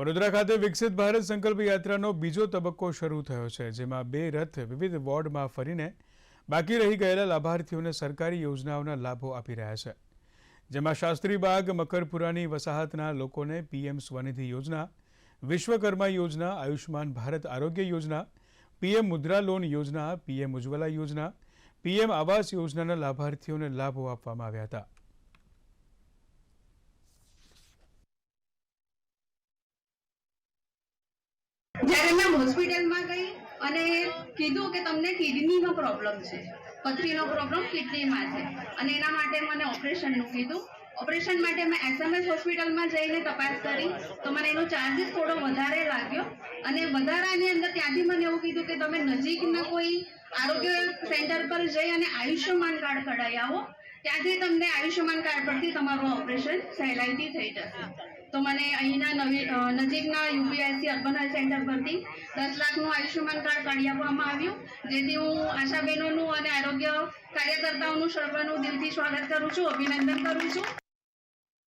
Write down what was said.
વડોદરા ખાતે વિકસિત ભારત સંકલ્પ યાત્રાનો બીજો તબક્કો શરૂ થયો છે, જેમાં બે રથ વિવિધ વોર્ડમાં ફરીને બાકી રહી ગયેલા લાભાર્થીઓને સરકારી યોજનાઓના લાભો આપી રહ્યા છે. જેમાં શાસ્ત્રીબાગ મકરપુરાની વસાહતના લોકોને પીએમ સ્વનિધિ યોજના, વિશ્વકર્મા યોજના આયુષ્માન ભારત આરોગ્ય યોજના, પીએમ મુદ્રા લોન યોજના, પીએમ ઉજ્જવલા યોજના, પીએમ આવાસ યોજનાના લાભાર્થીઓને લાભો આપવામાં આવ્યા હતા. જ્યારે મેં હોસ્પિટલમાં ગઈ અને કીધું કે તમને કિડનીનો પ્રોબ્લેમ છે, પથરીનો પ્રોબ્લેમ કિડનીમાં છે. અને એના માટે મને ઓપરેશનનું કીધું. ઓપરેશન માટે મેં એસએમએસ હોસ્પિટલમાં જઈને તપાસ કરી. તો મને એનો ચાર્જીસ થોડો વધારે લાગ્યો. અને વધારાની અંદર ત્યાંથી મને એવું કીધું કે તમે નજીકના કોઈ આરોગ્ય સેન્ટર પર જઈ અને આયુષ્યમાન કાર્ડ કઢાવી આવો. ત્યાંથી તમને આયુષ્યમાન કાર્ડ પરથી તમારું ઓપરેશન સહેલાઈથી થઈ જશે. તો મને અહીંના નવી નજીકના યુપીઆઈસી અર્બન હેલ્થ સેન્ટર પરથી દસ લાખનું આયુષ્યમાન કાર્ડ કાઢી આપવામાં આવ્યું. જેથી હું આશા બહેનોનું અને આરોગ્ય કાર્યકર્તાઓનું સર્વનું દિલથી સ્વાગત કરું છું, અભિનંદન કરું છું.